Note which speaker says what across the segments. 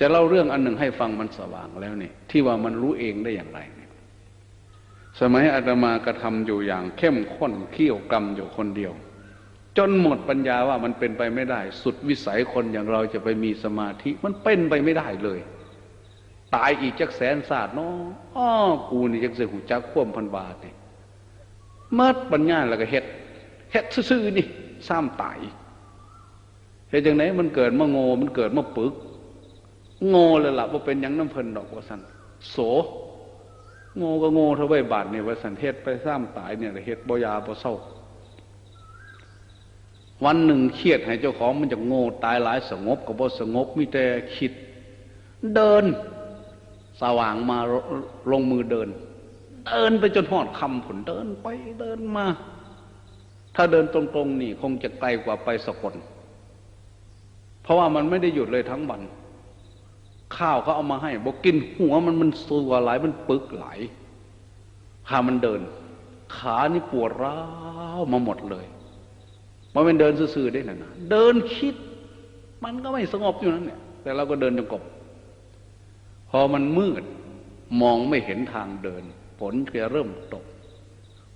Speaker 1: จะเล่าเรื่องอันหนึ่งให้ฟังมันสว่างแล้วเนี่ยที่ว่ามันรู้เองได้อย่างไรเนี่ยสมัยอาตมากระทำอยู่อย่างเข้มข้นเขี้ยวกรรมอยู่คนเดียว จนหมดปัญญาว่ามันเป็นไปไม่ได้ สุดวิสัยคนอย่างเราจะไปมีสมาธิมันเป็นไปไม่ได้เลย ตายอีกจักแสนศาสตร์เนาะอ้อกูนี่จักเสือหูจักคว่ำพันบาทนี่เมื่อปัญญาแล้วก็เฮ็ดเฮ็ดซื่อๆนี่ซ้ำตายเฮ็ดจังไหนมันเกิดมาโง่มันเกิดมาปึก โง่เลยล่ะว่าเป็นยังน้ำเพลินดอกว่าสันโสโง่ก็โง่เท่าใบบาทเนี่ยว่าสันเฮ็ดไปซ้ำตายเนี่ยเฮ็ดบ่ยาบ่เศร้า วันหนึ่งเครียดให้เจ้าของมันจะโง่ตายหลายสงบก็บ่สงบมีแต่คิด เดิน สว่างมาลงมือเดิน เดินไปจนหอดคำผลเดินไปเดินมา ถ้าเดินตรงๆนี่ คงจะไกลกว่าไปสกลเพราะว่ามันไม่ได้หยุดเลยทั้งวัน ข้าวเขาเอามาให้บอกกินหัวมันมันสัวไหลมันปึกไหลายขามันเดิน ขานี่ปวดร้าวมาหมดเลยมันเป็นเดินซื่อๆได้นะนะเดินคิด มันก็ไม่สงบอยู่นั่นเนี่ยแต่เราก็เดินจงกรมพอมันมืด มองไม่เห็นทางเดินฝนจะเริ่มตก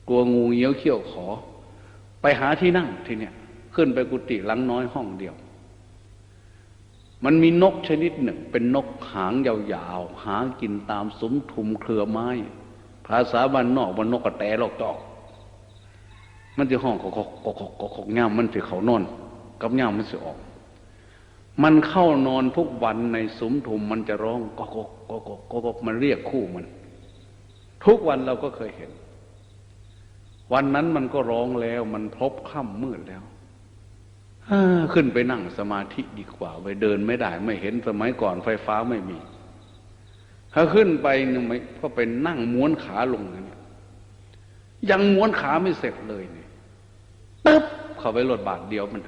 Speaker 1: กลัวงูเงี้ยวเขี้ยวขอ ไปหาที่นั่งทีเนี่ย ขึ้นไปกุฏิหลังน้อยห้องเดียว มันมีนกชนิดหนึ่ง เป็นนกหางยาวๆ หากินตามสมทุมเครือไม้ ภาษาบ้านนอกมันนกกระแตลอกจอก มันจะห้องกอกกอกกอกง่ามมันจะเขานอน กับง่ามมันจะออก มันเข้านอนทุกวันในสมทุมมันจะร้องกอกกอกกอกกมันเรียกคู่มัน ทุกวันเราก็เคยเห็น วันนั้นมันก็ร้องแล้ว มันพบค่ำมืดแล้ว ขึ้นไปนั่งสมาธิดีกว่า ไปเดินไม่ได้ ไม่เห็นสมัยก่อนไฟฟ้าไม่มี ถ้าขึ้นไปนึงไม่ก็ไปนั่งม้วนขาลงเนี่ยยังม้วนขาไม่เสร็จเลยเนี่ยตึ๊บเข้าไปรถบาทเดียวมัน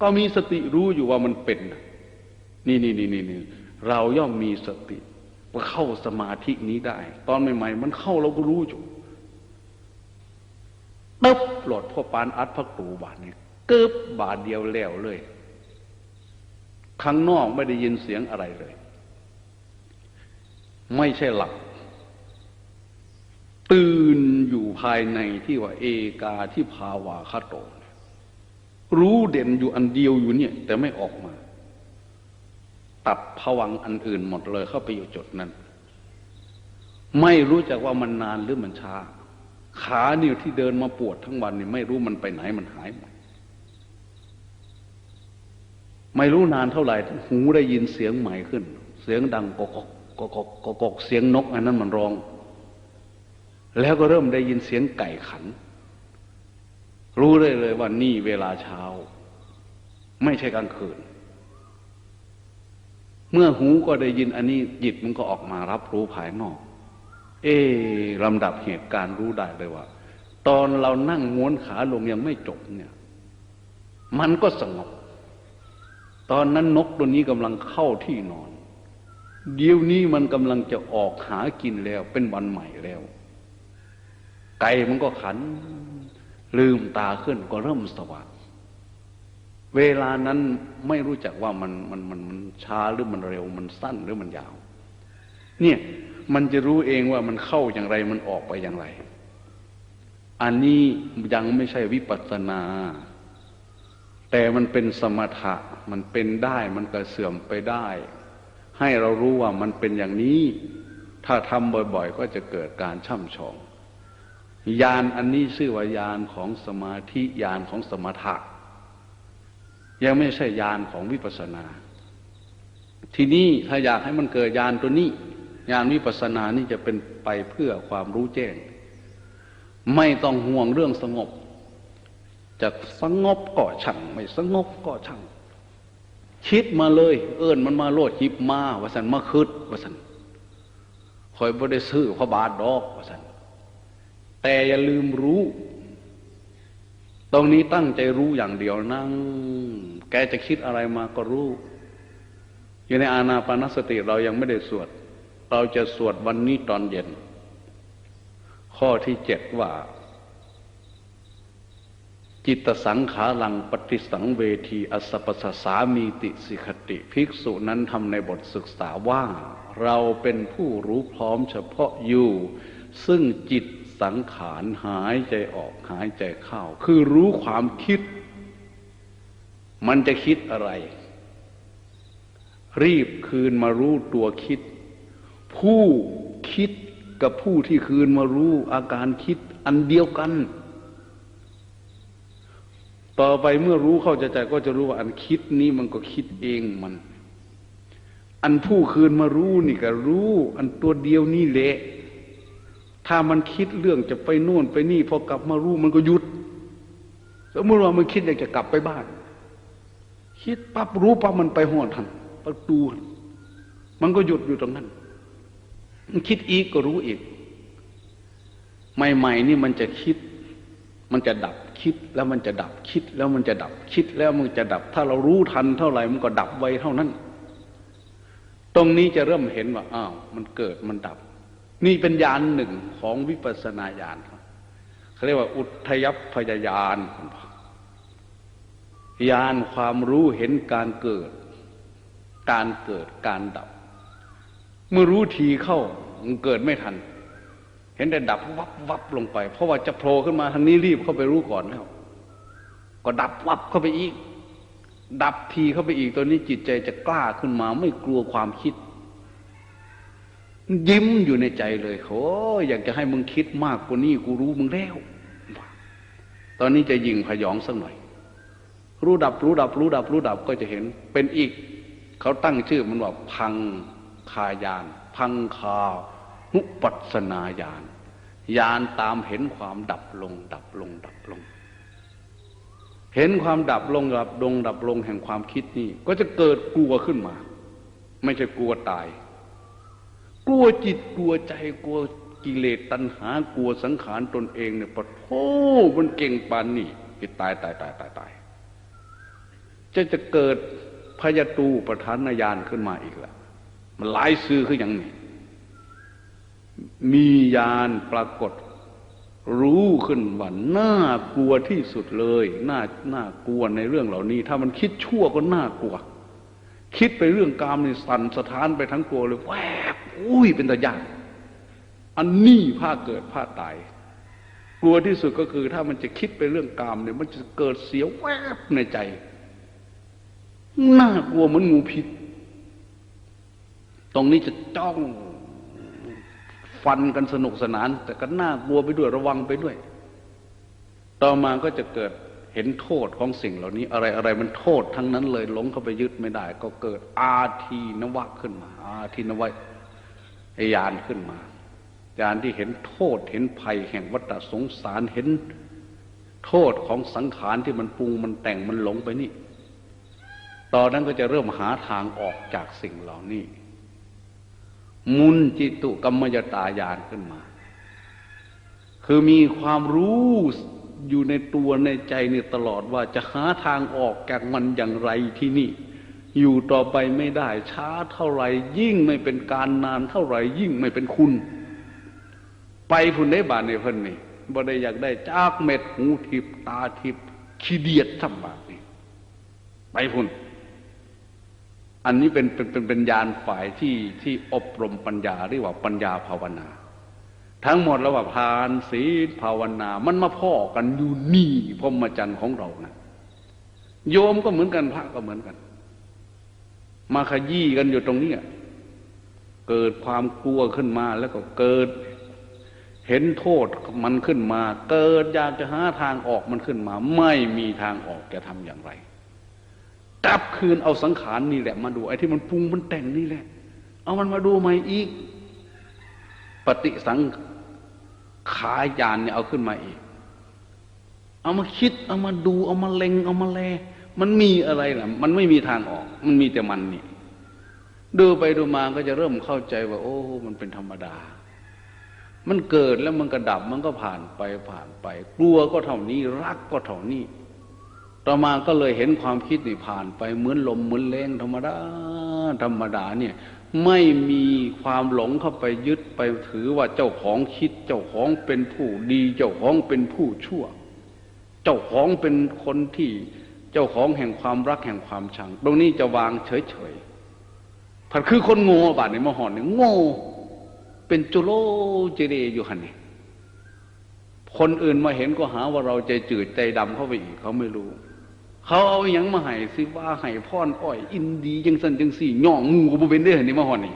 Speaker 1: ก็มีสติรู้อยู่ว่ามันเป็น นี่นี่นี่นี่นี่เราย่อมมีสติว่าเข้าสมาธินี้ได้ ตอนใหม่ๆมันเข้าเราก็รู้อยู่ตึ๊บหลดพ่อปานอัดพักตูบาทเนี่ย กึบบาทเดียวแล้วเลยข้างนอกไม่ได้ยินเสียงอะไรเลย ไม่ใช่หลับ ตื่นอยู่ภายในที่ว่า เอกาที่ภาวาคาโต รู้เด่นอยู่อันเดียวอยู่เนี่ย แต่ไม่ออกมา ตัดผวังอันอื่นหมดเลยเข้าไปอยู่จุดนั้น ไม่รู้จักว่ามันนานหรือมันช้า ขาเนี่ยที่เดินมาปวดทั้งวันนี่ไม่รู้มันไปไหนมันหายหมด ไม่รู้นานเท่าไหร่ หูได้ยินเสียงใหม่ขึ้น เสียงดังกอกกอกกอกกอกเสียงนกอันนั้นมันร้อง แล้วก็เริ่มได้ยินเสียงไก่ขัน รู้ได้เลยว่านี่เวลาเช้า ไม่ใช่กลางคืน เมื่อหูก็ได้ยินอันนี้จิตมันก็ออกมารับรู้ภายนอก เอ๊ลำดับเหตุการณ์รู้ได้เลยว่า ตอนเรานั่งม้วนขาลงยังไม่จบเนี่ย มันก็สงบ ตอนนั้นนกตัวนี้กำลังเข้าที่นอน เดี๋ยวนี้มันกำลังจะออกหากินแล้ว เป็นวันใหม่แล้ว ไก่มันก็ขัน ลืมตาขึ้นก็เริ่มสว่างเวลานั้นไม่รู้จักว่ามันมันมันมันช้าหรือมันเร็วมันสั้นหรือมันยาว เนี่ยมันจะรู้เองว่ามันเข้าอย่างไรมันออกไปอย่างไร อันนี้ยังไม่ใช่วิปัสสนา แต่มันเป็นสมถะ มันเป็นได้มันก็เสื่อมไปได้ ให้เรารู้ว่ามันเป็นอย่างนี้ ถ้าทำบ่อยๆ ก็จะเกิดการช่ำชองยานอันนี้ชื่อว่ายานของสมาธิยานของสมถะยังไม่ใช่ยานของวิปัสสนา ทีนี้ถ้าอยากให้มันเกิดยานตัวนี้ยานวิปัสสนานี่จะเป็นไปเพื่อความรู้แจ้ง ไม่ต้องห่วงเรื่องสงบ จะสงบก็ช่างไม่สงบก็ช่าง คิดมาเลย เอิญมันมาโลดจิบมาว่าสันมาคืดว่าสันคอยบ่ได้ซื้อพระบาทดอกว่าสันแต่อย่าลืมรู้ ตรงนี้ตั้งใจรู้อย่างเดียวนั่ง แกจะคิดอะไรมาก็รู้ อยู่ในอาณาปานสติเรายังไม่ได้สวด เราจะสวดวันนี้ตอนเย็น ข้อที่เจ็ดว่า จิตสังขารังปฏิสังเวทีอสปสสามีติสิขติ ภิกษุนั้นทำในบทศึกษาว่า เราเป็นผู้รู้พร้อมเฉพาะอยู่ ซึ่งจิตสังขารหายใจออกหายใจเข้า คือรู้ความคิด มันจะคิดอะไร รีบคืนมารู้ตัวคิด ผู้คิดกับผู้ที่คืนมารู้อาการคิดอันเดียวกัน ต่อไปเมื่อรู้เข้าใจใจก็จะรู้ว่าอันคิดนี้มันก็คิดเองมัน อันผู้คืนมารู้นี่ก็รู้ อันตัวเดียวนี่แหละถ้ามันคิดเรื่องจะไปโน่นไปนี่พอกลับมารู้มันก็หยุดสมมติว่ามันคิดอยากจะกลับไปบ้าน คิดปั๊บรู้ปั๊บมันไปหอดทันประตูมันก็หยุดอยู่ตรงนั้น มันคิดอีกก็รู้อีก ใหม่ ๆ นี่มันจะคิด มันจะดับ คิดแล้วมันจะดับคิดแล้วมันจะดับคิดแล้วมันจะดับ ถ้าเรารู้ทันเท่าไหร่มันก็ดับไวเท่านั้น ตรงนี้จะเริ่มเห็นว่าอ้าวมันเกิดมันดับ นี่เป็นญาณหนึ่งของวิปัสสนาญาณเขาเรียกว่าอุทยพยญาณญาณความรู้เห็นการเกิด การเกิดการดับ เมื่อรู้ทีเข้ามันเกิดไม่ทัน เห็นแต่ดับวับวับลงไป เพราะว่าจะโผล่ขึ้นมาทางนี้รีบเข้าไปรู้ก่อนแล้วก็ดับวับเข้าไปอีก ดับทีเข้าไปอีกตัวนี้จิตใจจะกล้าขึ้นมา ไม่กลัวความคิด ยิ้มอยู่ในใจเลยโอ้อยากจะให้มึงคิดมากกว่านี้กูรู้มึงแล้ว ตอนนี้จะยิงพยองสักหน่อย รู้ดับรู้ดับ รู้ดับ รู้ดับก็จะเห็น เป็นอีก เขาตั้งชื่อมันว่าพังคายาน พังคา นุปัสนาญาณญาณตามเห็นความดับลง ดับลง ดับลง เห็นความดับลงดับลงดับลงแห่งความคิดนี่ก็จะเกิดกลัวขึ้นมา ไม่ใช่กลัวตาย กลัวจิตกลัวใจกลัวกิเลสตัณหากลัวสังขารตนเองเนี่ยปะโธมันเก่งปานนี่ที่ตายตายตายตายตายจะจะเกิดพยาตูประธานญาณขึ้นมาอีกละมันหลายซื้อคืออย่างนี้ มีญาณปรากฏ รู้ขึ้นว่าน่ากลัวที่สุดเลย น่าน่ากลัวในเรื่องเหล่านี้ ถ้ามันคิดชั่วก็น่ากลัว คิดไปเรื่องกามนี่สั่นสะท้านไปทั้งตัวเลยแวบอุ้ยเป็นตะยานอันนี้ผ้าเกิดผ้าตาย กลัวที่สุดก็คือ ถ้ามันจะคิดไปเรื่องกามเนี่ย มันจะเกิดเสียวแวบในใจน่ากลัวเหมือนงูพิษ ตรงนี้จะจ้อง ฟันกันสนุกสนาน แต่ก็น่ากลัวไปด้วยระวังไปด้วย ต่อมาก็จะเกิดเห็นโทษของสิ่งเหล่านี้ อะไรอะไรมันโทษทั้งนั้นเลยหลงเข้าไปยึดไม่ได้ ก็เกิดอาทีนวะขึ้นมา อาทีนวะยานขึ้นมายานที่เห็นโทษเห็นภัยแห่งวัฏสงสารเห็นโทษของสังขารที่มันปรุงมันแต่งมันหลงไปนี่ ตอนนั้นก็จะเริ่มหาทางออกจากสิ่งเหล่านี้ มุนจิตุกรรมยตายานขึ้นมา คือมีความรู้อยู่ในตัวในใจนี่ตลอดว่าจะหาทางออกจากมันอย่างไรที่นี่ อยู่ต่อไปไม่ได้ ช้าเท่าไหร่ยิ่งไม่เป็นการนานเท่าไหร่ยิ่งไม่เป็นคุณ ไปพุ่นได้บานในเพิ่นนี่บ่ได้อยากได้จากเม็ดหูทิพตาทิพขี้เดียดสับบาทนี่ไปพุ่น อันนี้เป็นเป็นเป็นเป็นญาณฝ่ายที่ที่อบรมปัญญาเรียกว่าปัญญาภาวนา ทั้งหมดแล้วว่าทานศีลภาวนา มันมาพ่อกันอยู่นี่พรมจรรย์ของเรานะโยมก็เหมือนกันพระก็เหมือนกัน มาขยี้กันอยู่ตรงนี้เกิดความกลัวขึ้นมาแล้วก็เกิด เห็นโทษมันขึ้นมา เกิดอยากจะหาทางออกมันขึ้นมา ไม่มีทางออกจะทำอย่างไร กลับคืนเอาสังขารนี่แหละมาดูไอ้ที่มันปรุงมันแต่งนี่แหละ เอามันมาดูใหม่อีก ปฏิสังขายานเนี่ยเอาขึ้นมาอีก เอามาคิด เอามาดู เอามาเล็ง เอามาแล มันมีอะไรล่ะ มันไม่มีทางออก มันมีแต่มันนี่ดูไปดูมาก็จะเริ่มเข้าใจว่า โอ้ มันเป็นธรรมดา มันเกิดแล้วมันก็ดับมันก็ผ่านไปผ่านไป กลัวก็เท่านี้ รักก็เท่านี้ ต่อมาก็เลยเห็นความคิดนี่ผ่านไปเหมือนลมเหมือนแรงธรรมดาธรรมดาเนี่ยไม่มีความหลงเข้าไปยึดไปถือว่าเจ้าของคิด เจ้าของเป็นผู้ดี เจ้าของเป็นผู้ชั่ว เจ้าของเป็นคนที่เจ้าของแห่งความรักแห่งความชัง ตรงนี้จะวางเฉยๆผัดคือคนโง่บาดในมหอนเนี่ยโง่ เป็นจุโลเจเรอยู่หันนี่คนอื่นมาเห็นก็หาว่าเราใจจืดใจดำเข้าไปอีกเขาไม่รู้ เขาเอาอย่างมาให้สิว่าให้พ่อนอ้อย อินดีจังสันจังสี่ย่องงูก็บ่เป็นได้อนี่มาหอนนี่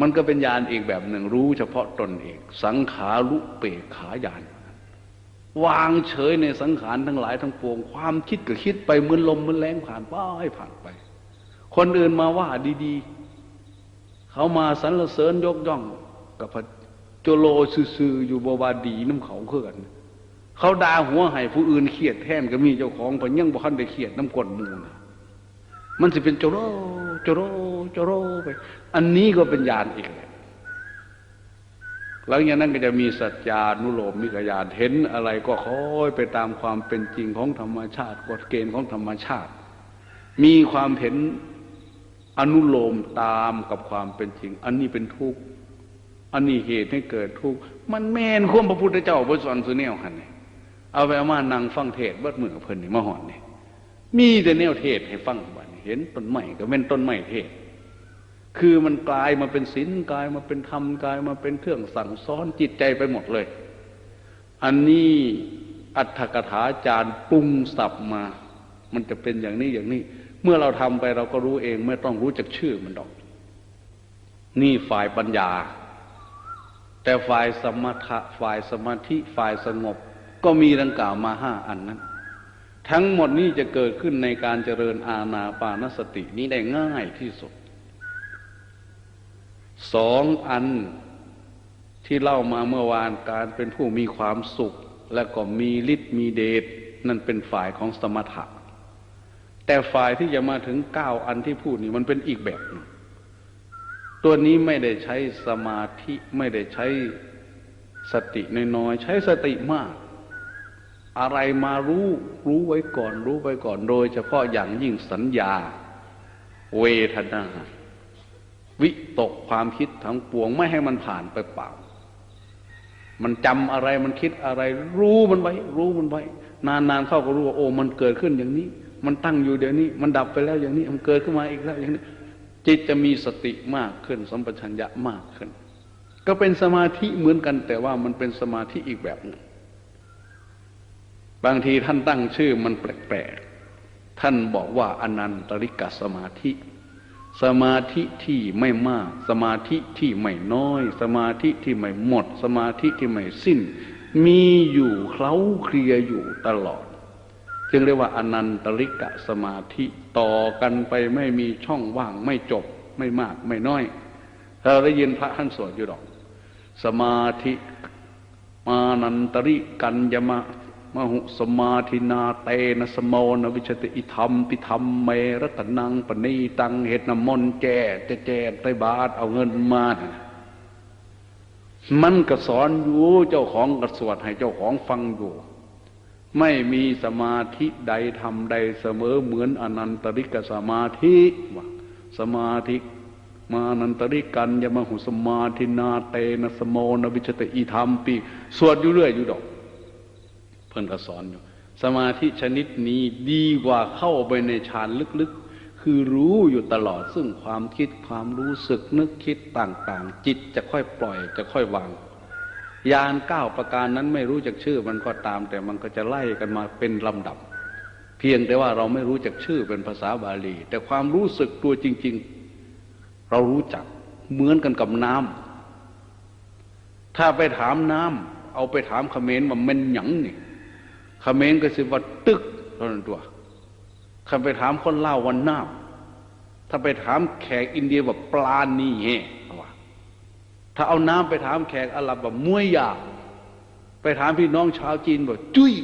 Speaker 1: มันก็เป็นญาณเอกแบบหนึ่งรู้เฉพาะตนเองสังขารุเปกขาญาณวางเฉยในสังขารทั้งหลายทั้งปวง ความคิดก็คิดไปเหมือนลมเหมือนแรงผ่านไปผ่านไป คนอื่นมาว่าดีๆ เขามาสรรเสริญยกย่องกับพระโจโลซื่อๆอยู่บวาดีน้ำเขาเขื่อน เขาด่าหัวให้ผู้อื่นเครียดแทนก็มีเจ้าของไปยังบ่คันได้เครียดน้ำกลมูลมันจะเป็นโจโลโจโลโจโลไป อันนี้ก็เป็นญาณอีกแหละหลังจากนั้นก็จะมีสัจจานุโลมมิกญาณเห็นอะไรก็ค่อยไปตามความเป็นจริงของธรรมชาติกฎเกณฑ์ของธรรมชาติ มีความเห็นอนุโลมตามกับความเป็นจริง อันนี้เป็นทุกข์อันนี้เหตุให้เกิดทุกข์มันแม่นควมพระพุทธเจ้าบทสอนสุแนวหันนี่ เอาไปเอามานั่งฟังเทศเบิดมือเพิ่นนี่มาหอนนี่มีแต่แนวเทศให้ฟังบัดนี้เห็นต้นไม้ก็เป็นต้นไม้เทศ คือมันกลายมาเป็นศีลกลายมาเป็นธรรมกลายมาเป็นเครื่องสั่งสอนจิตใจไปหมดเลย อันนี้อัตถกถาจารย์ปรุงสับมา มันจะเป็นอย่างนี้อย่างนี้ เมื่อเราทำไปเราก็รู้เองไม่ต้องรู้จักชื่อมันดอก นี่ฝ่ายปัญญา แต่ฝ่ายสมถะฝ่ายสมาธิฝ่ายสงบ ก็มีดังกล่าวมาห้าอันนั้น ทั้งหมดนี้จะเกิดขึ้นในการเจริญอาณาปานสตินี้ได้ง่ายที่สุดสองอันที่เล่ามาเมื่อวานการเป็นผู้มีความสุข และก็มีฤทธิ์มีเดชนั่นเป็นฝ่ายของสมถะ แต่ฝ่ายที่จะมาถึงเก้าอันที่พูดนี่มันเป็นอีกแบบนึงตัวนี้ไม่ได้ใช้สมาธิไม่ได้ใช้สติน้อยๆใช้สติมาก อะไรมารู้รู้ไว้ก่อน รู้ไว้ก่อนโดย เฉพาะอย่างยิ่งสัญญา เวทนา วิตกความคิดทั้งปวงไม่ให้มันผ่านไปเปล่า มันจำอะไรมันคิดอะไร รู้มันไว้ รู้มันไว้ นานๆเข้าก็รู้ว่าโอ้มันเกิดขึ้นอย่างนี้ มันตั้งอยู่เดี๋ยวนี้ มันดับไปแล้วอย่างนี้ มันเกิดขึ้นมาอีกแล้วอย่างนี้ จิตจะมีสติมากขึ้น สัมปชัญญะมากขึ้น ก็เป็นสมาธิเหมือนกันแต่ว่ามันเป็นสมาธิอีกแบบหนึ่ง บางทีท่านตั้งชื่อมันแปลกๆ ท่านบอกว่าอนันตริกสมาธิ สมาธิที่ไม่มาก สมาธิที่ไม่น้อย สมาธิที่ไม่หมด สมาธิที่ไม่สิ้น มีอยู่เคล้าเคลียอยู่ตลอด จึงเรียกว่าอนันตริกะสมาธิต่อกันไปไม่มีช่องว่างไม่จบไม่มากไม่น้อยเราได้ยินพระท่านสวดอยู่ดอก สมาธิมานันตริกัญญมะ มหุสมาธินาเตนะสมนวิชติอิธรรมปิธรรมเมรตนังปณีตังเหตุนมนแจแจแจไตบาทเอาเงินมานะมันก็สอนอยู่เจ้าของกระสวดให้เจ้าของฟังอยู่ ไม่มีสมาธิใดทำใดเสมอเหมือนอนันตริกสมาธิว่าสมาธิมานันตริกันยมหุสมาธินาเตนะสมนวิชติอีธรรมปีสวดอยู่เรื่อยอยู่ดอก เพิ่นก็สอนอยู่ สมาธิชนิดนี้ดีกว่าเข้าไปในฌานลึกๆ คือรู้อยู่ตลอดซึ่งความคิดความรู้สึกนึกคิดต่างๆ จิตจะค่อยปล่อยจะค่อยวางยานเก้าประการนั้นไม่รู้จักชื่อมันก็ตาม แต่มันก็จะไล่กันมาเป็นลำดับ เพียงแต่ว่าเราไม่รู้จักชื่อเป็นภาษาบาลี แต่ความรู้สึกตัวจริง ๆ เรารู้จักเหมือนกันกับน้ำถ้าไปถามน้ำเอาไปถามเขมรว่ามันหยังนี่เขเมรก็สิว่าตึกเท่านั้นตัวคันไปถามคนเล่าวันน้ำถ้าไปถามแขกอินเดียว่าปลานี่แฮว่าถ้าเอาน้ำไปถามแขกอาหรับว่ามวยยาไปถามพี่น้องชาวจีนว่าจุ้ย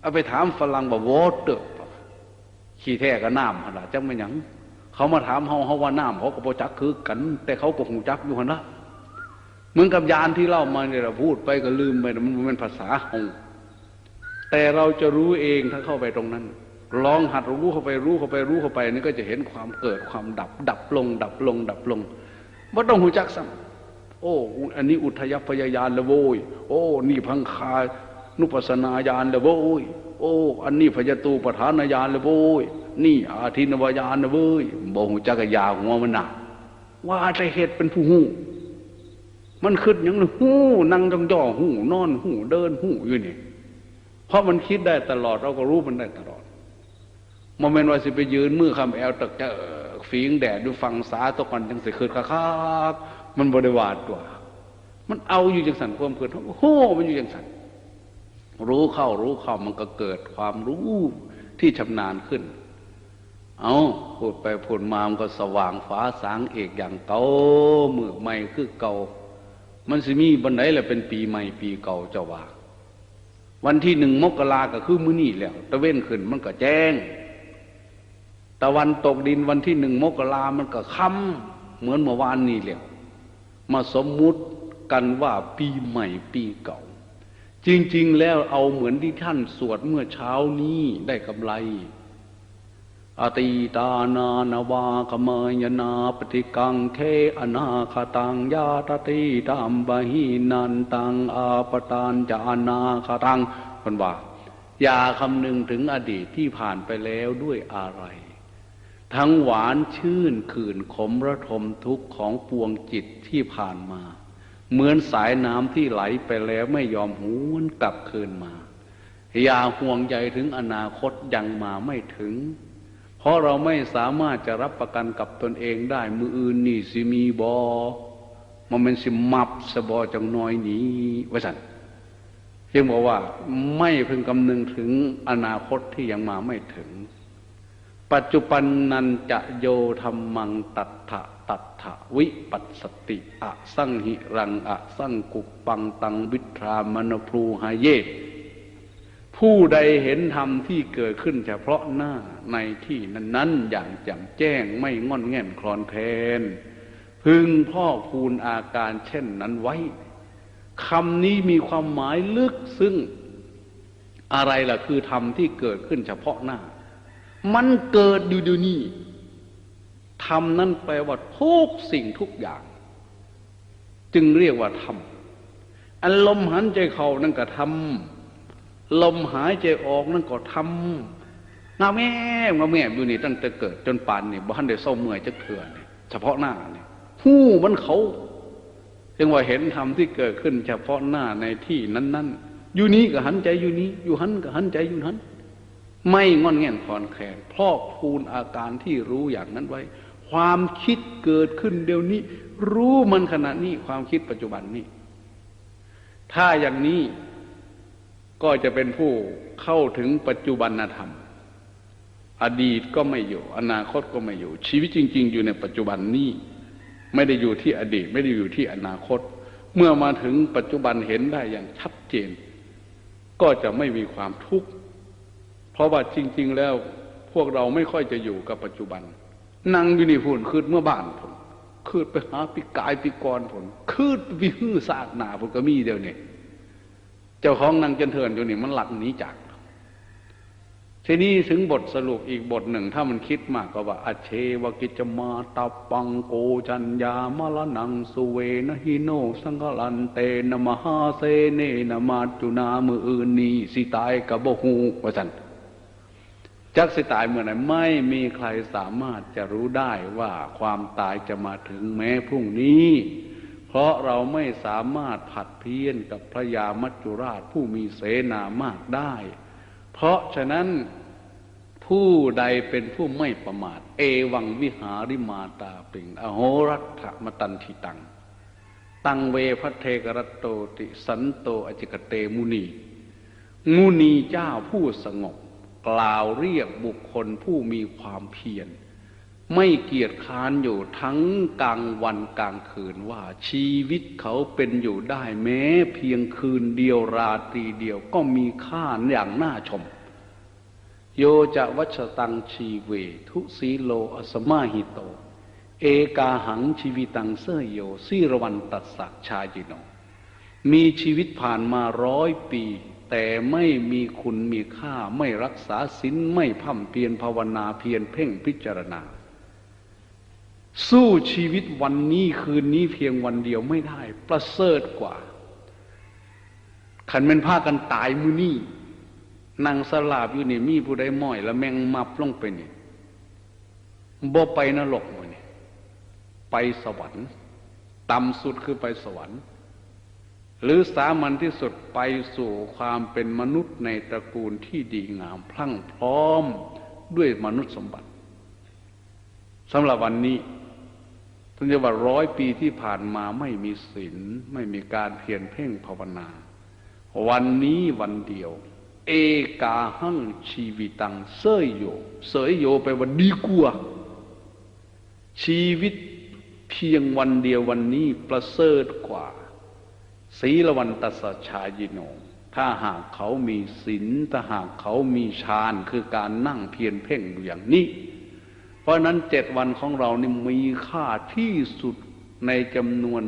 Speaker 1: เอาไปถามฝรั่งว่าวอเตอร์ขี้แท้กับน้ำขนาดจังไม่หยังเขามาถามเฮาเฮาว่าน้ำเขาก็บ่จักคือกัน แต่เขาก็คงจักอยู่หันละเหมือนกับยานที่เล่ามาเนี่ยเราพูดไปก็ลืมไปมันเป็นภาษาเฮา แต่เราจะรู้เองถ้าเข้าไปตรงนั้น ลองหัดรู้เข้าไปรู้เข้าไปรู้เข้าไปนี่ก็จะเห็นความเกิดความดับ ดับลง ดับลง ดับลงว่าต้องหูจักซ้โอ้อันนี้อุทยพยายานละโว้ยโอ้ นี่พังคานุปัสนาญาณละโว้ยโอ้ อันนี้พยตูปฐานญาณละโว้ยนี่อาทินวายานละเว้ยบ่หูจักยาหัวมันหนักว่าแต่เหตุเป็นผู้หูมันขึ้นอย่างนั้นหูนั่งจ้องจ่อหูนอนหูเดินหูอยู่นี่ เพราะมันคิดได้ตลอด เราก็รู้มันได้ตลอดโมเมนต์ว่าสิไปยืนมือคำแอลตะเจอฝีงแดดดูฟังสาตะกันจังสิคืนคักมันบริวารตัว มันเอาอยู่จังสันความเกิดโอ้โหมันอยู่จังสันรู้เข้ารู้เข้ามันก็เกิดความรู้ที่ชำนาญขึ้น เอาพูดไปพูดมามันก็สว่างฟ้าสางเอกอย่างเก่ามือใหม่คือเก่า มันสิมีบันไดแหละเป็นปีใหม่ปีเก่าเจ้าว่า วันที่หนึ่งมกราก็คือมื้อนี้แล้วตะเว้นขึ้นมันก็แจ้ง ตะวันตกดินวันที่หนึ่งมกรามันก็ค่ำเหมือนเมื่อวานนี้แล้วมาสมมุติกันว่าปีใหม่ปีเก่า จริง ๆ แล้วเอาเหมือนที่ท่านสวดเมื่อเช้านี้ได้กำไร อตีตานานาวากมยนาปฏิกังเทอนาคตังยาตติตามบหินันตังอาปตานจานาคตังคนว่าอย่าคำนึงถึงอดีตที่ผ่านไปแล้วด้วยอะไร ทั้งหวานชื่นขื่นขมระทมทุกข์ของปวงจิตที่ผ่านมา เหมือนสายน้ำที่ไหลไปแล้วไม่ยอมหวนกลับคืนมา อย่าห่วงใยถึงอนาคตยังมาไม่ถึง เพราะเราไม่สามารถจะรับประกันกับตนเองได้ มืออื่นนี่สิมีบอมันเป็นสิมับสบอจังน้อยหนี้ว่าสันจึงบอกว่าไม่พึงคำนึงถึงอนาคตที่ยังมาไม่ถึง ปัจจุบันนันจะโยธรรมังตัทธะตัทธะวิปัสสติอะสังหิรังอะสังกุปปังตังวิทรามนพลูหาเย ผู้ใดเห็นธรรมที่เกิดขึ้นเฉพาะหน้าในที่นั้น ๆ อย่างแจ่มแจ้งไม่งอนแง่นคลอนแคลนพึงพ่อคูณอาการเช่นนั้นไว้คำนี้มีความหมายลึกซึ้งอะไรล่ะคือธรรมที่เกิดขึ้นเฉพาะหน้า มันเกิดอยู่เดี๋ยวนี้ธรรมนั้นแปลว่าทุกสิ่งทุกอย่าง จึงเรียกว่าธรรมอันลมหันใจเขานั่นก็ทำ ลมหายใจออกนั่นก็ทำงาแม่งาแม่อยู่นี่ตั้งแต่เกิดจนป่านนี่บ้านเดี๋ยวเศร้าเมื่อยจะเถื่อนนี่เฉพาะหน้านี่หู้มันเขาจึงว่าเห็นธรรมที่เกิดขึ้น เฉพาะหน้าในที่นั้น ๆ อยู่นี้ก็หันใจอยู่นี้ อยู่หันก็หันใจอยู่นั้น ไม่งอนแง่นคอนแคลนพอกพูนอาการที่รู้อย่างนั้นไว้ ความคิดเกิดขึ้นเดี๋ยวนี้ รู้มันขณะนี้ความคิดปัจจุบันนี้ ถ้าอย่างนี้ ก็จะเป็นผู้เข้าถึงปัจจุบันธรรม อดีตก็ไม่อยู่ อนาคตก็ไม่อยู่ ชีวิตจริง ๆ อยู่ในปัจจุบันนี้ ไม่ได้อยู่ที่อดีต ไม่ได้อยู่ที่อนาคต เมื่อมาถึงปัจจุบันเห็นได้อย่างชัดเจน ก็จะไม่มีความทุกข์เพราะว่าจริง ๆ แล้วพวกเราไม่ค่อยจะอยู่กับปัจจุบัน นั่งอยู่ในี่พุ่นคืดเมื่อบ้านผมคืดไปหาปีกายปีกรผมคืดวิหื้อซากหนาผมก็มีเดียวเนี่ย เจ้าของนางจันเทินอยู่นี่มันหลักหนีจากทีนี้ถึงบทสรุปอีกบทหนึ่ง ถ้ามันคิดมากก็ว่าอเชวกิจมาตาปังโกจัญญามะลนังสุเวนหิโน สังกลันเตนมหาเสเนนมาจุนามืออื่นนีสิตายกับโบหูว่าสันจักสิตายเมื่อไหร่ไม่มีใครสามารถจะรู้ได้ว่าความตายจะมาถึงแม้พรุ่งนี้ เพราะเราไม่สามารถผัดเพี้ยนกับพระยามัจจุราชผู้มีเสนามากได้ เพราะฉะนั้นผู้ใดเป็นผู้ไม่ประมาท เอวังวิหาริมาตาปิง อโหรัตมตันทิตัง ตังเวพระเทกรตโตติสันโตอจิกเตมุนี มุนีเจ้าผู้สงบ กล่าวเรียกบุคคลผู้มีความเพียร ไม่เกียจค้านอยู่ทั้งกลางวันกลางคืนว่าชีวิตเขาเป็นอยู่ได้แม้ เพียงคืนเดียวราตรีเดียวก็มีค่าอย่างน่าชม โยจะวัชตังชีเว ทุสีโลอสมาหิโต เอกาหังชีวิตังเสยโยสิรวันตัสสะชาจิโน มีชีวิตผ่านมาร้อยปี แต่ไม่มีคุณมีค่าไม่รักษาศีลไม่พั่มเพียรภาวนาเพียรเพ่งพิจารณา สู้ชีวิตวันนี้คืนนี้เพียงวันเดียวไม่ได้ ประเสริฐกว่า ขันเป็นผ้ากันตายมือนี่นางสลาบอยู่นี่มีผู้ใดม้อย แล้วแมงมับลงไปนี่บ่ไปนรกมือนี่ไปสวรรค์ต่ำสุดคือไปสวรรค์ หรือสามัญที่สุดไปสู่ความเป็นมนุษย์ในตระกูลที่ดีงามพลั่งพร้อมด้วยมนุษย์สมบัติสำหรับวันนี้ ท่านจะว่าร้อยปีที่ผ่านมาไม่มีศีลไม่มีการเพียรเพ่งภาวนา วันนี้วันเดียว เอกาหังชีวิตังเสยโยเสยโยไปว่าดีกว่าชีวิตเพียงวันเดียววันนี้ประเสริฐกว่าศีลวันตัสสชายิโนถ้าหากเขามีศีลถ้าหากเขามีฌานคือการนั่งเพียรเพ่งอยู่อย่างนี้ เพราะนั้นเจ็ดวันของเรานี่มีค่าที่สุดในจำนวน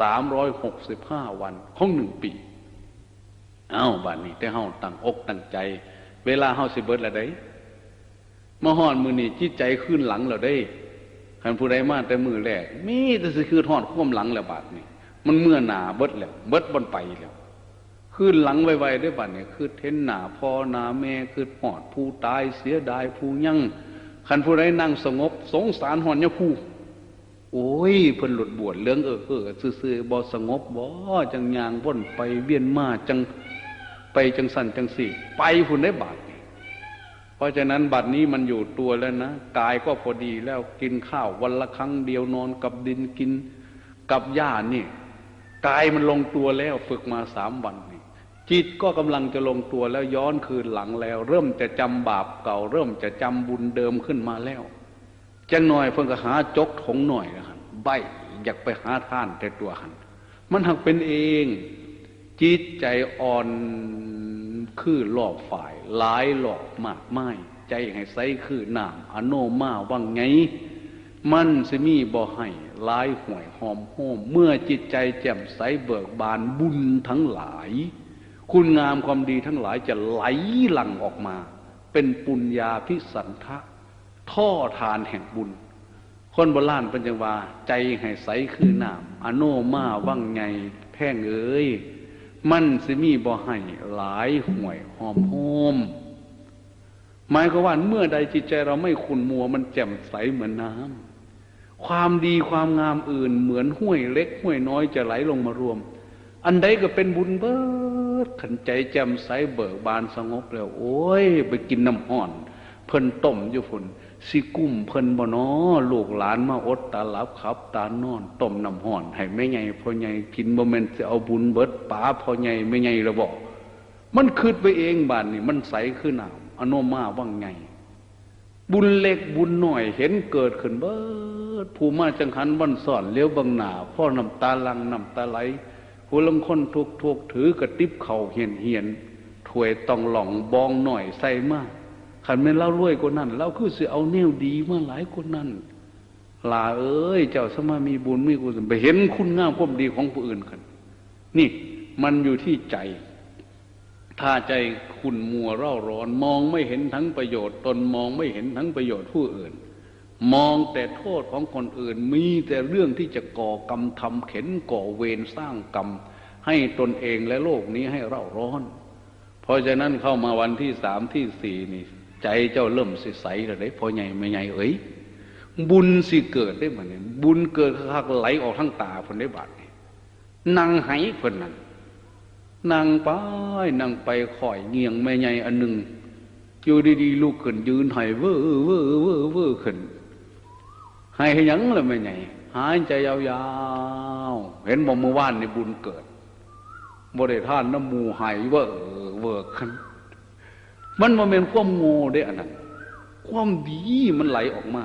Speaker 1: สามร้อยหกสิบห้าวันของหนึ่งปี เอ้าบัดนี้แต่เฮาตั้งอกตั้งใจ เวลาเฮาสิเบิดละได้มาฮอดมือนี่จิตใจขึ้นหลังแล้วได้คันผู้ใดมาแต่มือแรกมีแต่สิคือทอดความหลังแล้วบาดนี้มันเมื่อหนาเบิดแล้วเบิดบนไปแล้วขึ้นหลังไวๆได้บัดนี้คือเทนหนาพ่อหนาแม่คือหอดผู้ตายเสียดายผู้ยั่ง คันผู้ใดนั่งสงบ สงสารหอนยะผู้โอ้ยเพิ่นหลุดบวชเรื่องเออเออซื่อๆบ่สงบบ่จังยางว่นไปเวียนมาจังไปจังสั่นจังสี่ ไปพุ่นได้บาทนี่เพราะฉะนั้นบัดนี้มันอยู่ตัวแล้วนะกายก็พอดีแล้วกินข้าววันละครั้งเดียวนอนกับดินกินกับหญ้านี่กายมันลงตัวแล้วฝึกมาสามวันนี จิตก็กำลังจะลงตัวแล้วย้อนคืนหลังแล้ว เริ่มจะจำบาปเก่า เริ่มจะจำบุญเดิมขึ้นมาแล้วจังหน่อยเพิ่งก็หาจกถงหน่อยนะฮันใบอยากไปหาท่านแต่ตัวหันมันหักเป็นเอง จิตใจอ่อนคือหลอบฝ่าย หลายหลอบมากไม้ใจให้ใสคือหน้ำอโนมาว่างไง มันสิมีบ่ให้หลายห่วยหอมโหมเมื่อจิตใจแจ่มใสเบิกบานบุญทั้งหลาย คุณงามความดีทั้งหลายจะไหลหลั่งออกมา เป็นปุญญาพิสันทะ ท่อทานแห่งบุญ คนโบราณป็นจังว่าใจให้ใสคือน้ำอโนมาว่างไงแพ่งเอ้ย มันสิมีบ่ให้หลายห่วยหอมโฮมหมายก็ว่าเมื่อใดจิตใจเราไม่ขุนมัวมันแจ่มใสเหมือนน้ำความดีความงามอื่นเหมือนห้วยเล็กห้วยน้อยจะไหลลงมารวม อันใดก็เป็นบุญเบิ ดขันใจแจ่มใสเบิกบานสงบแล้ว โอ้ย ไปกินน้ำห่อน เพิ่นต้มอยู่ฝุ่นสิกุ้มเพิ่นบ่นอลูกหลานมาอดตาหลับขับ ตานอนต้มน้ำห่อน ให้แม่ใหญ่พ่อใหญ่กินบ่แม่นสิเอาบุญเบิดป๋าพ่อใหญ่แม่ใหญ่ระบอกมันคืดไปเองบานนี่มันใสขึ้นน้ำอโนมาว่างไง บุญเล็กบุญหน่อย เห็นเกิดขึ้นเบิดผู้มาจังหันวันสอนเลี้ยวบังหนาพ่อน้ำตาลังน้ำตาไหล ผู้ลงคนทุกทุกถือกระติบเข่าเหียนเหียนถวยต้องหล่องบองหน่อยใส่มากขันแม่นเล่ารวยกว่านั้นเราคือสิเอาแนวดีมาหลายคนนั้นลาเอ้ย เจ้าสมามีบุญมีกุศลไปเห็นคุณงามความดีของผู้อื่นกัน นี่มันอยู่ที่ใจ ถ้าใจคุณมัวเร่าร้อนมองไม่เห็นทั้งประโยชน์ ตนมองไม่เห็นทั้งประโยชน์ผู้อื่น มองแต่โทษของคนอื่นมีแต่เรื่องที่จะก่อกรรมทำเข็นก่อเวรสร้างกรรม ให้ตนเองและโลกนี้ให้เร่าร้อน เพราะฉะนั้นเข้ามาวันที่สามที่สี่นี่ ใจเจ้าเริ่มสิใสแล้วได้พอใหญ่ไม่ใหญ่เอ้ยบุญสิเกิดได้เหมือนบุญเกิดคักไหลออกทั้งตาคนได้บาดนั่งไหเพิ่นนั่นนั่งไปนั่งไปข่อยเงียงแม่ใหญ่อันหนึ่งอยู่ดีๆลูกขึ้นยืนไหเวอเวอเวอเวอขึ้น ให้หยังเลยแม่ใหญ่หายใจยาวๆ เห็นบอกเมื่อวานในบุญเกิดบริท่านน้ำมูหายเวอเวอขึ้นมันมาเป็นความโง่ได้อันนั้น ความดีมันไหลออกมา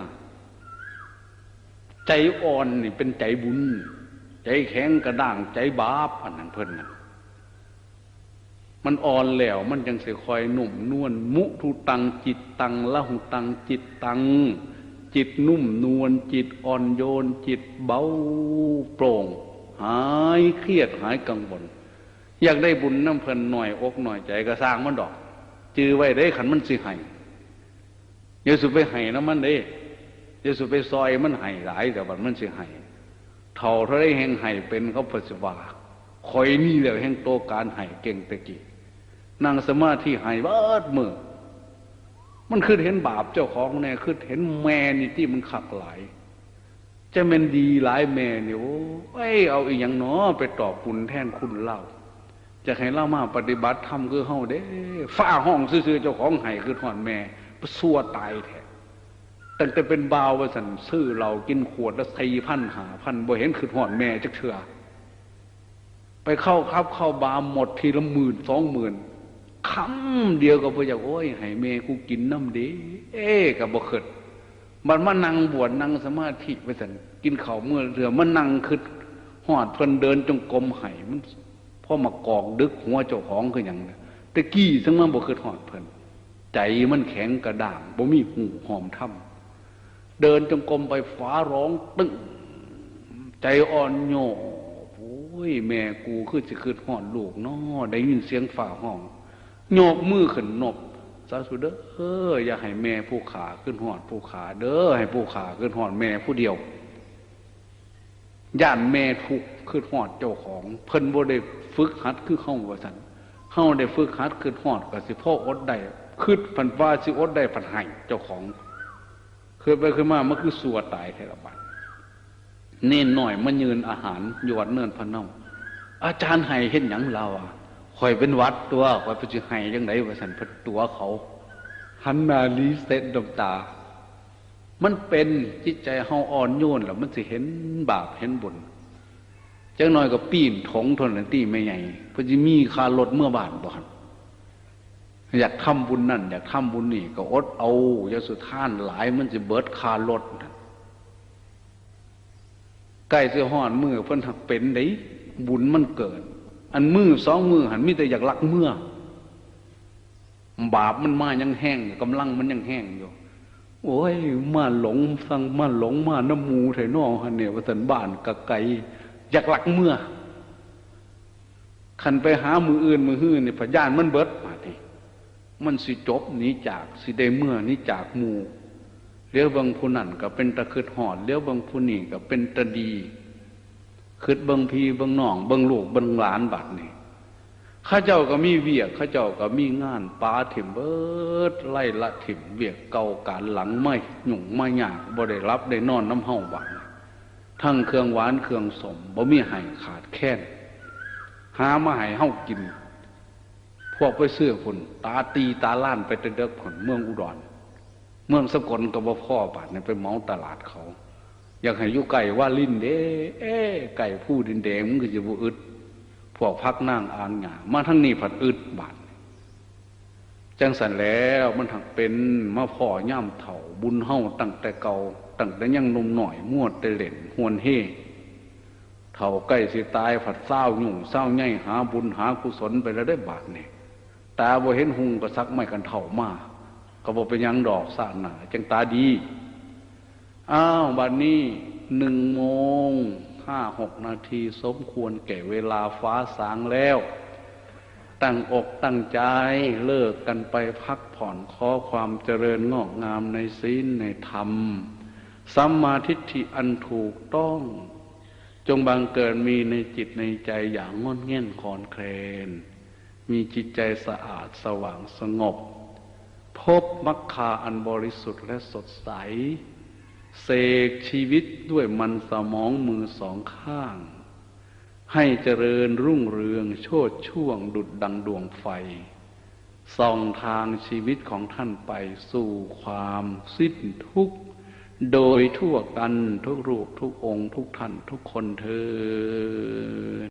Speaker 1: ใจอ่อนนี่เป็นใจบุญ ใจแข็งกระด้างใจบาปอันนั้นเพิ่นนั่นมันอ่อนแล้วมันยังเสียคอยหนุ่มนวลมุทุตังจิตตังละหุตังจิตตัง จิตนุ่มนวลจิตอ่อนโยน จิตเบาโปร่ง หายเครียดหายกังวลอยากได้บุญน้ำเพลินหน่อยอกหน่อยใจก็สร้างมันดอก จือไว้ได้ขันมันสิให้อย่าสุไปให้น้ำมันเด้จะสุไปซอยมันไห้หลายแต่บัดมันสิไห้เท่าเท่าไรแห่งไห้เป็นเขาปัสสาวาคอยนี่แหละแห่งโตการไห้เก่งตะกี้นั่งสมาธิไห้เบิดมือ มันคือเห็นบาปเจ้าของแน่คือเห็นแม่นี่ที่มันขักหลายจะเป็นดีหลายแม่เนี่ยโอ้ยเอาอีกอย่างเนาะไปตอบคุณแทนคุณเล่าจะให้เล่ามาปฏิบัติธรรมคือเฮาเด้ฝ้าห้องซื่อเจ้าของไห้คือหอนแม่สัวตายแท้ตั้งแต่เป็นบ่าวว่าสันซื้อเรากินขวดละสี่พันหาพันบ่เห็นคือหอนแม่จักเถื่อไปเข้าครับเข้าบาหมดทีละหมื่นสองหมื่น คำเดียวก็พออยาโอ้ยให้แม่กูกินน้ำดี เอ๊กับบ่เขิดมันมานั่งบวชนั่งสมาธิไปสันกินข้าวเมื่อเรือมันนั่งคือหอดเพิ่นเดินจงกรมไห้มันพ่อมากอกดึกหัวเจ้าของคืออย่างนี้ตะกี้ซึ่งมันบ่คือหอดเพิ่นใจมันแข็งกระด้างบ่มีหูหอมถ้ำเดินจงกรมไปฟ้าร้องตึ้งใจอ่อนโยโอ้ยแม่กูคือจะคือหอดลูกน้อได้ยินเสียงฝ่าห้อง โยกมือขึ้นนบสาธุเด้อเอออย่าให้แม่ผู้ขาขึ้นหอดผู้ขาเด้อให้ผู้ขาขึ้นหอดแม่ผู้เดียวย่านแม่ทุกขึ้นหอดเจ้าของ เพิ่นบ่ได้ฝึกหัดคือเข้าว่าสันเข้าได้ฝึกหัดขึ้นหอดก็สิพ่ออดได้คืดพันว่าสิอดได้พันให้เจ้าของคือไปขึ้นมามันคือสัวตายเทระบาดเน้นหน่อยมันยืนอาหารอยู่วัดเนินพะเนาอาจารย์ให้เห็นหยังเราอะ คอยเป็นวัดตัวคอยไปจะให้ยังไงว่าสันเพนตัวเขาหันนาลีเซตดมตา มันเป็นจิตใจเฮาอ่อนโยนแล้วมันสิเห็นบาปเห็นบุญจังน้อยก็ปีนถงทนนันตีไม่ใหญ่เพราะจะมีคารถเมื่อบานบ่อนอยากทำบุญนั่น อยากทำบุญนี่ ก็อดเอาอย่าสุท่านหลายมันจะเบิดคารถใกล้เสื้อห่อนมือเพิ่นหักเป็นได้บุญมันเกิด อันมือสองมือหันมีแต่อยากลักเมื่อบาปมันมายังแห้งกำลังมันยังแห้งอยู่โอ้ยมาหลงฟังมาหลงมาน้ำมูไถนอหันเนี่ยว่าสันบ้านกะไกอยากลักเมื่อขันไปหามืออื่นมือหื้อเนี่ยพยานมันเบิดมาทีมันสิจบหนีจากสิได้เมื่อหนีจากมูเลี้ยวบางผู้นั่นก็เป็นตะคืดหอดเลี้ยวบางผู้นี่ก็เป็นตะดี คืดบางพีบางหน่องบางลูกบางหลานบัดนี่ข้าเจ้าก็มีเวียกข้าเจ้าก็มีงานปาถิ่มเบิดไล่ละถิ่มเวียกเก่าการหลังไม่หยุ่งไม่ยากบ่ได้รับได้นอนน้ำเฮาบัดทั้งเครื่องหวานเครื่องสมบ่มีให้ขาดแค้นหามาให้เฮากิน พวกไปเสื้อฝนตาตีตาล้านไปเด็กผลเมืองอุดร เมืองสกลกับพ่อบาดเนี่ยไปเมาตลาดเขา อยากให้ยุไก่ว่าลิ้นเด้เอ้ไก่ผู้ดินแดงมันก็จะบุอึดพวกพักนั่งอ่านหงามาทั้งนี้ผัดอึดบาดจังสันแล้วมันถักเป็นมาพ่อย่ำเถ่าบุญเฮาตั้งแต่เก่าตั้งแต่ยังนมหน่อยมวดแต่เล่นหวนเฮเถ่าใกล้สิตายผัดเศร้าหยุ่งเศร้าใหญ่หาบุญหากุศลไปแล้วได้บาทเนี่ยตาบ่เห็นหุงก็ซักไม่กันเถ่ามาก็บอกเป็นยังดอกสาหนาจังตาดี อ้าวบัดนนี้หนึ่งโมงห้าหกนาทีสมควรแก่เวลาฟ้าสางแล้ว ตั้งอกตั้งใจเลิกกันไปพักผ่อนขอความเจริญงอกงามในศีลในธรรมสัมมาทิฏฐิอันถูกต้อง จงบังเกิดมีในจิตในใจอย่างงดเง่นคอนแคลนมีจิตใจสะอาดสว่างสงบ พบมัคคาอันบริสุทธิ์และสดใส เสกชีวิตด้วยมันสมองมือสองข้าง ให้เจริญรุ่งเรืองโชดช่วงดุดดังดวงไฟ ส่องทางชีวิตของท่านไปสู่ความสิ้นทุกข์ โดยทั่วกันทุกรูปทุกองค์ ทุกท่านทุกคนเทิ